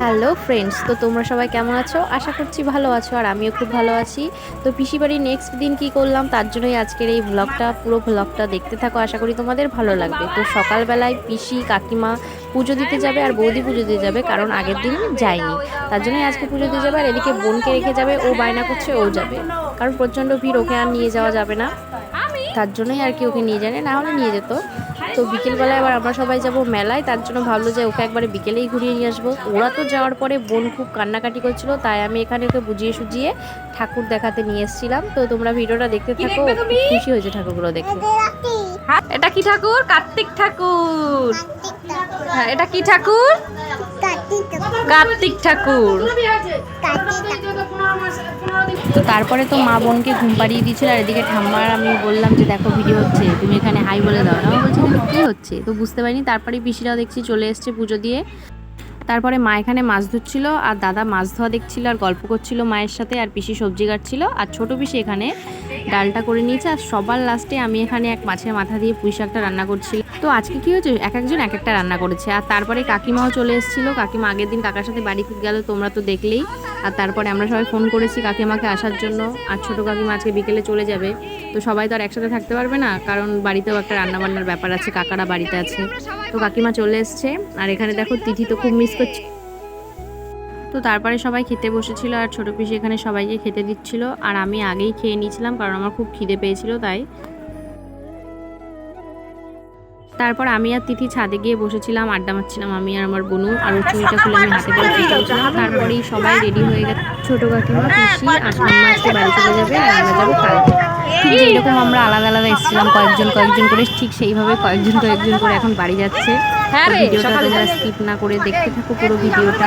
Hello friends, তো তোমরা সবাই কেমন আছো? আশা করছি ভালো আছো আর আমিও খুব ভালো আছি। তো পিসি বাড়ির নেক্সট দিন কি করলাম, তার জন্যই আজকের এই ব্লগটা পুরো ব্লগটা দেখতে থাকো। আশা করি তোমাদের ভালো লাগবে। তো সকালবেলায় পিসি, কাকিমা পুজো দিতে যাবে আর বৌদি পুজো দিতে যাবে, কারণ আগের দিন যায়নি। তার জন্যই আজকে পুজো দিতে যাবে আর এদিকে বোনকে রেখে যাবে, ও বায়না করছে, ও যাবে। কারণ প্রচণ্ড ভিড়, ওকে আর নিয়ে যাওয়া যাবে না। তার জন্যই আর কি ওকে নিয়ে যায়, না হলে নিয়ে যেত। তো বিকেলবেলায় আবার আমরা সবাই যাব মেলায়। তার জন্য ভাবলো যে ওকে একবারে বিকেলেই ঘুরিয়ে নিয়ে আসব। ওরা তো যাওয়ার পরে বোন খুব কান্নাকাটি করছিল তাই আমি এখানে ওকে বুঝিয়ে সুজিয়ে ঠাকুর দেখাতে নিয়ে এসেছিলাম। তো তোমরা ভিডিওটা দেখতে থাকো খুব খুশি হয়েছে ঠাকুরগুলো দেখে এটা কি? ঠাকুর। কার্তিক ঠাকুর। হ্যাঁ এটা কি ঠাকুর? কার্তিক ঠাকুর। তো তারপরে তো মা বোনকে ঘুম পাড়িয়ে দিয়েছিল, আর এদিকে ঠাম্মার আমি বললাম যে, দেখো ভিডিও হচ্ছে, তুমি এখানে হাই বলে দাও। না বলছে কী হচ্ছে? তো বুঝতে পারিনি। তারপরে পিসিরাও দেখছি চলে এসছে পুজো দিয়ে। তারপরে মা এখানে মাছ ধুচ্ছিল আর দাদা মাছ ধোয়া দেখছিল, আর গল্প করছিল মায়ের সাথে, আর পিসি সবজি কাটছিল, আর ছোট পিসি এখানে ডালটা করে নিয়েছে আর সবার লাস্টে আমি এখানে এক মাছের মাথা দিয়ে পুঁই শাকটা রান্না করছিলাম তো আজকে কি হয়েছে? এক একজন এক একটা রান্না করেছে। আর তারপরে কাকিমাও চলে এসেছিল। কাকিমা আগের দিন কাকার সাথে বাড়ি গেল, তোমরা তো দেখলেই। আর তারপরে আমরা সবাই ফোন করেছি কাকিমাকে আসার জন্য। আর ছোটো কাকিমা আজকে বিকেলে চলে যাবে। তো সবাই তো আর একসাথে থাকতে পারবে না, কারণ বাড়িতেও একটা রান্নাবান্নার ব্যাপার আছে, কাকারা বাড়িতে আছে। তো কাকিমা চলে এসছে। আর এখানে দেখো, তিথি তো খুব মিস করছে। তো তারপরে সবাই খেতে বসেছিল আর ছোটো পিসি এখানে সবাইকে খেতে দিচ্ছিল। আর আমি আগেই খেয়ে নিয়েছিলাম কারণ আমার খুব খিদে পেয়েছিল তাই। তারপর আমি আর তিথি ছাদে গিয়ে বসেছিলাম আড্ডা মারছিলাম আমি আর আমার বোনু আর ওর চুড়িটা খুলে আমি হাতে করে তারপরেই সবাই রেডি হয়ে গেছে। ছোটো কাকিমা পিসি আর ঠাম্মা আজকে বাড়ি চলে যাবে আর আমরা যাব কালকে ঠিক যেরকম আমরা আলাদা আলাদা এসেছিলাম কয়েকজন কয়েকজন করে ঠিক সেইভাবে কয়েকজন কয়েকজন করে এখন বাড়ি যাচ্ছে। হ্যাঁ ভিডিওটা তোমরা স্কিপ না করে দেখতে থাকো পুরো ভিডিওটা।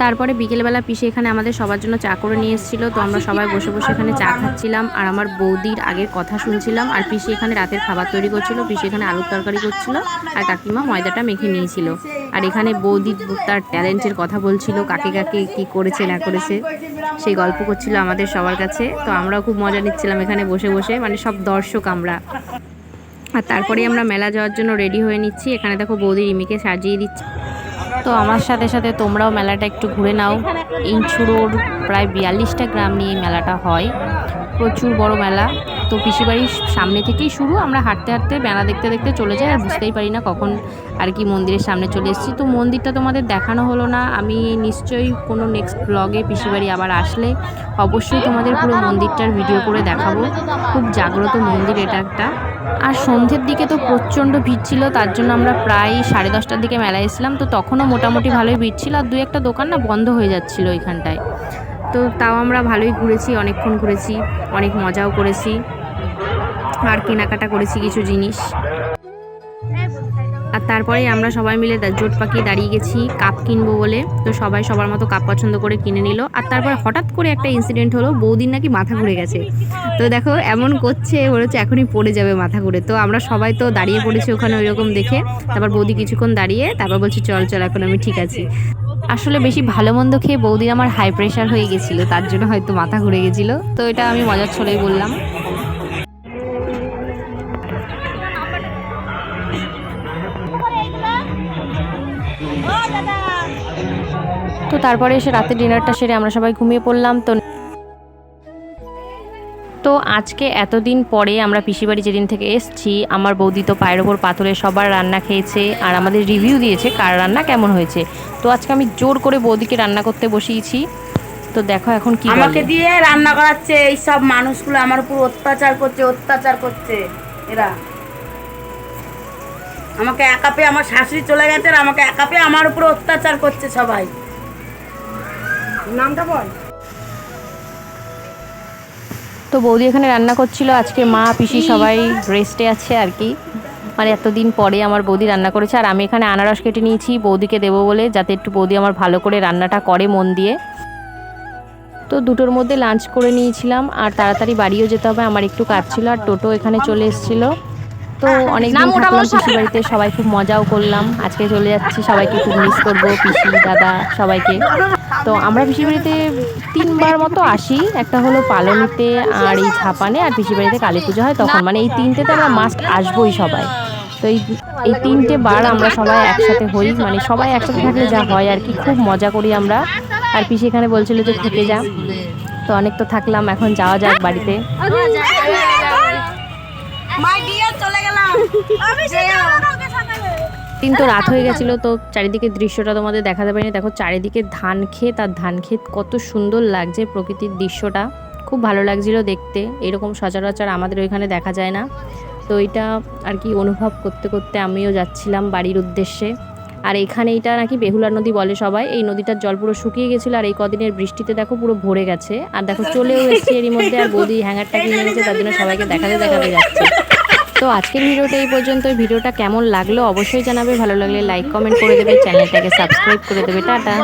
তারপরে বিকেলবেলা পিসে এখানে আমাদের সবার জন্য চা করে নিয়ে এসেছিল। তো আমরা সবাই বসে বসে এখানে চা খাচ্ছিলাম। আর আমার বৌদির আগের কথা শুনছিলাম। আর পিসি এখানে রাতের খাবার তৈরি করছিল। পিসি এখানে আলুর তরকারি করছিল। আর কাকিমা ময়দাটা মেখে নিয়েছিল। আর এখানে বৌদি তার ট্যালেন্টের কথা বলছিল কাকে কাকে কি করেছে না করেছে। সেই গল্প করছিল আমাদের সবার কাছে। তো আমরাও খুব মজা নিচ্ছিলাম এখানে বসে বসে মানে সব দর্শক আমরা। আর তারপরে আমরা মেলা যাওয়ার জন্য রেডি হয়ে নিচ্ছি। এখানে দেখো বৌদি রিমিকে সাজিয়ে দিচ্ছি। তো আমার সাথে সাথে তোমরাও মেলাটা একটু ঘুরে নাও। ইঞ্চুরোর প্রায় বিয়াল্লিশটা গ্রাম নিয়ে মেলাটা হয়। প্রচুর বড় মেলা। তো পিসিবাড়ির সামনে থেকেই শুরু। আমরা হাঁটতে হাঁটতে মেলা দেখতে দেখতে চলে যাই, আর বুঝতেই পারি না কখন আর কি মন্দিরের সামনে চলে এসেছি। তো মন্দিরটা তোমাদের দেখানো হলো না। আমি নিশ্চয়ই কোনো নেক্সট ব্লগে পিসিবাড়ি আবার আসলে অবশ্যই তোমাদের পুরো মন্দিরটার ভিডিও করে দেখাবো। খুব জাগ্রত মন্দির এটা একটা। আর সন্ধ্যের দিকে তো প্রচণ্ড ভিড় ছিল, তার জন্য আমরা প্রায় সাড়ে দশটার দিকে মেলায় এসেছিলাম। তো তখনও মোটামুটি ভালোই ভিড় ছিল। আর দু একটা দোকান না বন্ধ হয়ে যাচ্ছিল ওইখানটায়। তো তাও আমরা ভালোই ঘুরেছি, অনেকক্ষণ ঘুরেছি, অনেক মজাও করেছি, আর কেনাকাটা করেছি কিছু জিনিস। আর তারপরে আমরা সবাই মিলে জোট পাকিয়ে দাঁড়িয়ে গেছি, কাপ কিনবো বলে। তো সবাই সবার মতো কাপ পছন্দ করে কিনে নিল। আর তারপর হঠাৎ করে একটা ইনসিডেন্ট হলো, বৌদির নাকি মাথা ঘুরে গেছে। তো দেখো, এমন করছে হচ্ছে এখনই পড়ে যাবে মাথা ঘুরে। তো আমরা সবাই তো দাঁড়িয়ে পড়েছি ওখানে ওইরকম দেখে। তারপর বৌদি কিছুক্ষণ দাঁড়িয়ে তারপর বলছি, চল চল, এখন আমি ঠিক আছি। আসলে বেশি ভালো মন্দ খেয়ে বৌদির আমার হাই প্রেশার হয়ে গেছিল, তার জন্য হয়তো মাথা ঘুরে গেছিল। তো এটা আমি মজার ছলেই বললাম। তো তারপরে এসে রাতে ডিনারটা সেরে আমরা সবাই ঘুমিয়ে পড়লাম, তো তো আজকে এতদিন পরে আমরা পিসিবাড়ি যেদিন থেকে এসছি আমার বৌদি তো পায়ের ওপর পাথরে সবার রান্না খেয়েছে আর আমাদের রিভিউ দিয়েছে কার রান্না কেমন হয়েছে। তো আজকে আমি জোর করে বৌদিকে রান্না করতে বসিয়েছি। তো দেখো এখন কি আমাকে দিয়ে রান্না করাচ্ছে এই সব মানুষগুলো আমার উপর অত্যাচার করছে অত্যাচার করছে। এরা। আমাকে একা পেয়ে আমার শাশুড়ি চলে গেছে আর আমাকে একা পেয়ে আমার উপর অত্যাচার করছে সবাই। নামটা বল। তো বৌদি এখানে রান্না করছিল। আজকে মা পিসি সবাই রেস্টে আছে আর কি। মানে এতদিন পরে আমার বৌদি রান্না করেছে। আর আমি এখানে আনারস কেটে নিয়েছি বৌদিকে দেবো বলে যাতে একটু বৌদি আমার ভালো করে রান্নাটা করে মন দিয়ে। তো দুটোর মধ্যে লাঞ্চ করে নিয়েছিলাম। আর তাড়াতাড়ি বাড়িও যেতে হবে আমার একটু কাজ ছিল। আর টোটো এখানে চলে এসেছিল। তো অনেকদিন থাকলাম পিসি বাড়িতে সবাই খুব মজাও করলাম। আজকে চলে যাচ্ছি সবাইকে খুব মিস করব পিসি দাদা সবাইকে। তো আমরা পিসির বাড়িতে তিনবার মতো আসি। একটা হলো পালনিতে আর এই ঝাপানে আর পিসির বাড়িতে কালী পুজো হয় তখন। মানে এই তিনটেতে আমরা মাস্ট আসবোই সবাই। তো এই এই তিনটে বার আমরা সবাই একসাথে হই। মানে সবাই একসাথে থাকলে যা হয় আর কি। খুব মজা করি আমরা। আর পিসি এখানে বলছিল যে থেকে যা। তো অনেক তো থাকলাম। এখন যাওয়া যাক বাড়িতে। দিন তো রাত হয়ে গেছিল, তো চারিদিকে দৃশ্যটা তোমাদের দেখাতে পারিনি। দেখো চারিদিকে ধান ক্ষেত আর ধান ক্ষেত কত সুন্দর লাগছে প্রকৃতির দৃশ্যটা। খুব ভালো লাগছিল দেখতে, এরকম সচরাচর আমাদের ওইখানে দেখা যায় না। তো এটা আর কি অনুভব করতে করতে আমিও যাচ্ছিলাম বাড়ির উদ্দেশ্যে। আর এখানে এটা নাকি বেহুলা নদী বলে সবাই, এই নদীটার জল পুরো শুকিয়ে গেছিল আর এই কদিনের বৃষ্টিতে দেখো পুরো ভরে গেছে। আর দেখো চলেও এসছে এরই মধ্যে আর বৌদি হ্যাঙ্গারটা কিনে নিয়েছে তার জন্য সবাইকে দেখাতে দেখাতে যাচ্ছে। তো আজকের ভিডিওটা এই পর্যন্ত ভিডিওটা কেমন লাগল অবশ্যই জানাবে। ভালো লাগলে লাইক কমেন্ট করে দেবে। চ্যানেলটাকে সাবস্ক্রাইব করে দেবে। টাটা।